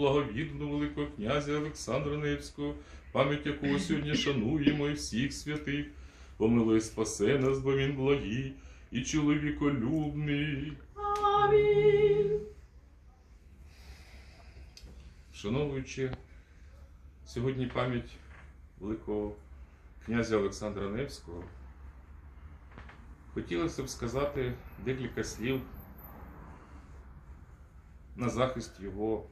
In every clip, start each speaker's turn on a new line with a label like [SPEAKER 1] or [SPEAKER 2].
[SPEAKER 1] благовірного Великого князя Олександра Невського, пам'ять якого сьогодні шануємо і всіх святих, помилуй спасе нас, бо він благий і чоловіколюбний.
[SPEAKER 2] Амінь.
[SPEAKER 1] Вшановуючи сьогодні пам'ять великого князя Олександра Невського, хотілося б сказати декілька слів на захист його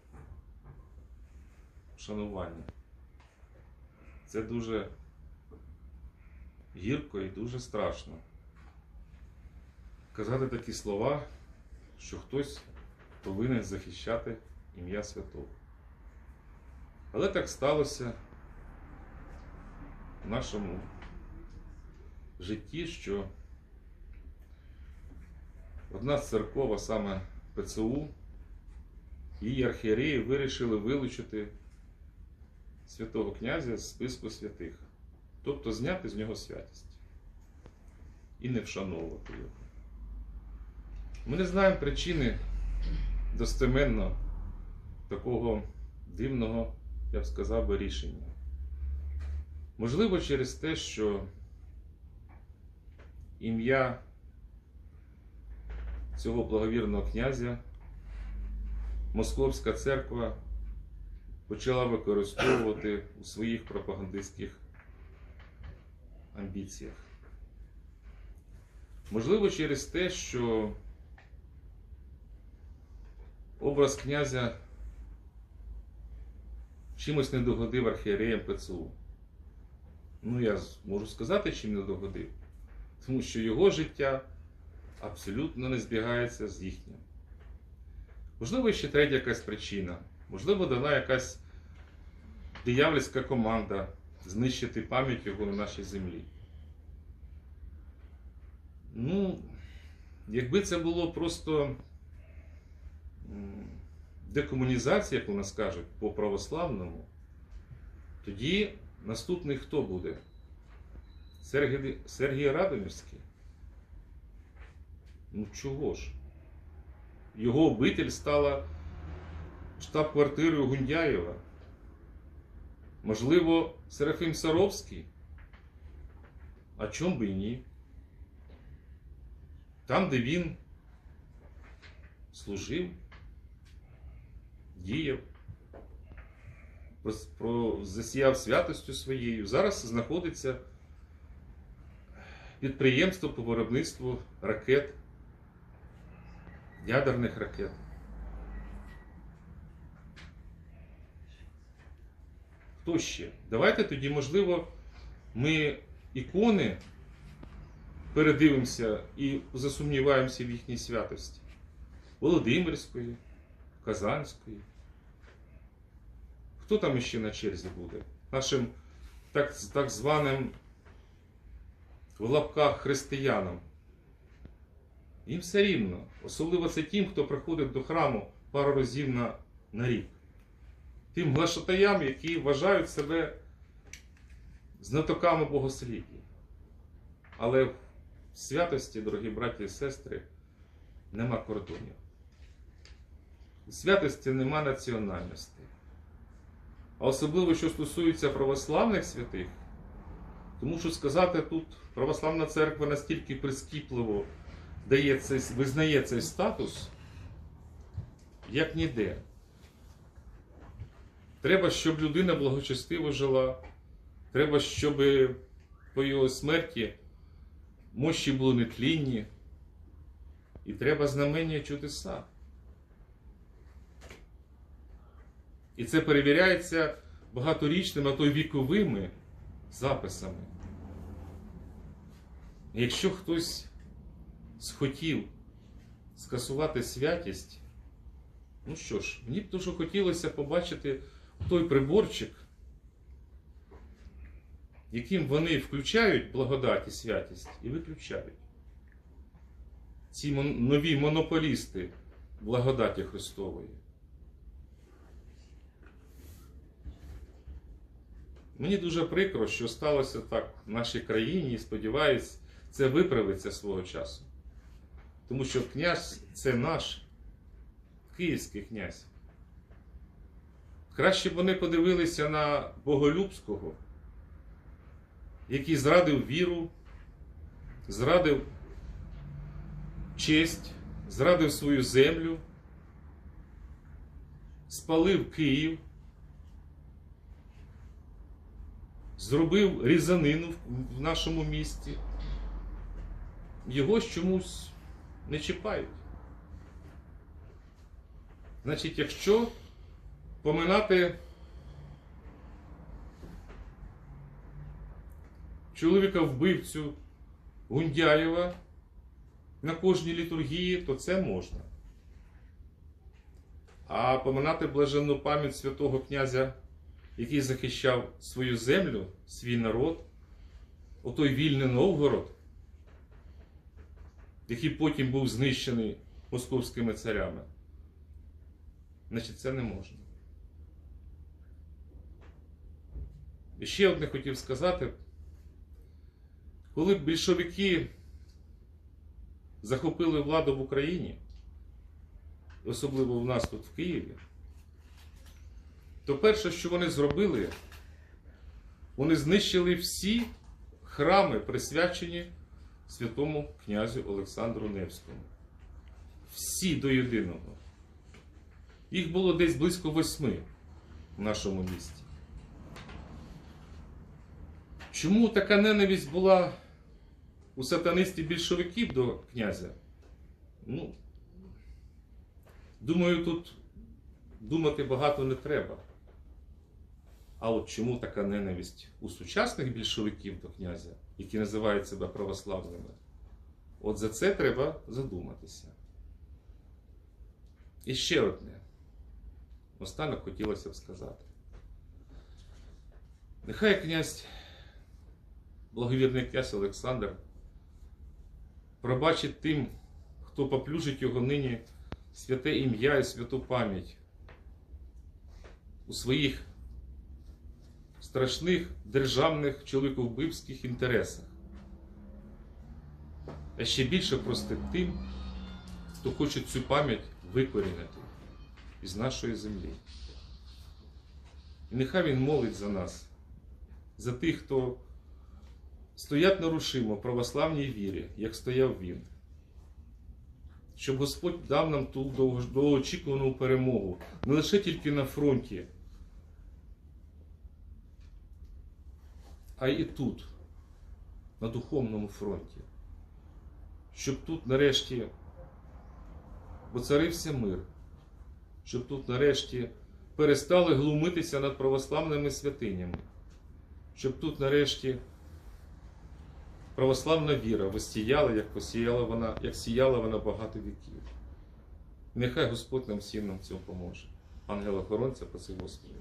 [SPEAKER 1] шанування. Це дуже гірко і дуже страшно. Казати такі слова, що хтось повинен захищати ім'я святого. Але так сталося в нашому житті, що одна з церков, саме ПЦУ, її архієреї вирішили вилучити святого князя з списку святих, тобто зняти з нього святість і не вшановувати його. Ми не знаємо причини достеменно такого дивного, я б сказав би, рішення. Можливо, через те, що ім'я цього благовірного князя Московська церква почала використовувати у своїх пропагандистських амбіціях. Можливо, через те, що образ князя чимось не догодив архієреям ПЦУ. Ну, я можу сказати, чим не догодив. Тому що його життя абсолютно не збігається з їхнім. Можливо, ще третя якась причина. Можливо, дана якась диявольська команда знищити пам'ять його на нашій землі. Ну, якби це було просто декомунізація, як у нас кажуть, по православному, тоді наступний хто буде? Сергій, Сергій Радомирський? Ну чого ж? Його обитель стала штаб-квартирою Гундяєва. Можливо, Серафим Саровський? А чом би і ні? Там, де він служив, діяв, засіяв святостю своєю, зараз знаходиться підприємство по виробництву ракет, ядерних ракет. Хто ще? Давайте тоді, можливо, ми ікони передивимося і засумніваємося в їхній святості. Володимирської, Казанської. Хто там іще на черзі буде? Нашим так, так званим в лапках християнам. Їм все рівно. Особливо це тим, хто приходить до храму пару разів на, на рік. Тим глашатаям, які вважають себе знатоками богослів'я. Але в святості, дорогі браті і сестри, нема кордонів. У святості нема національності. А особливо, що стосується православних святих, тому що сказати тут православна церква настільки прискіпливо дає цей, визнає цей статус, як ніде. Треба, щоб людина благочестиво жила. Треба, щоб по його смерті мощі були нетлінні. І треба знамення чудеса. І це перевіряється багаторічними, а то й віковими записами. Якщо хтось схотів скасувати святість, ну що ж, мені б дуже хотілося побачити той приборчик, яким вони включають благодать і святість і виключають. Ці нові монополісти благодаті Христової. Мені дуже прикро, що сталося так в нашій країні, і сподіваюсь, це виправиться свого часу. Тому що князь це наш київський князь. Краще б вони подивилися на Боголюбського, який зрадив віру, зрадив честь, зрадив свою землю, спалив Київ, зробив різанину в- нашому місті. Його чомусь не чіпають. Значить, якщо поминати чоловіка вбивцю Гундяєва на кожній літургії, то це можна. А поминати блаженну пам'ять святого князя, який захищав свою землю, свій народ, отой вільний Новгород, який потім був знищений московськими царями. Значить, це не можна. Ще одне хотів сказати. Коли більшовики захопили владу в Україні, особливо в нас тут в Києві, то перше, що вони зробили, вони знищили всі храми, присвячені святому князю Олександру Невському. Всі до єдиного. Їх було десь близько восьми в нашому місті. Чому така ненависть була у сатанистів більшовиків до князя? Ну, думаю, тут думати багато не треба. А от чому така ненависть у сучасних більшовиків до князя, які називають себе православними? От за це треба задуматися. І ще одне. Останок хотілося б сказати. Нехай князь, благовірний князь Олександр, пробачить тим, хто поплюжить його нині святе ім'я і святу пам'ять у своїх страшних державних чоловіковбивських інтересах. А ще більше простить тим, хто хоче цю пам'ять викорінити із нашої землі. І нехай він молить за нас, за тих, хто стоять нерушимо в православній вірі, як стояв він. Щоб Господь дав нам ту довгоочікувану перемогу не лише тільки на фронті, а й тут, на духовному фронті. Щоб тут нарешті поцарився мир, щоб тут нарешті перестали глумитися над православними святинями, щоб тут нарешті православна віра висіяла, як посіяла вона, як сіяла вона багато віків. Нехай Господь нам всім нам цьому поможе. Ангела охоронця, паси Господи.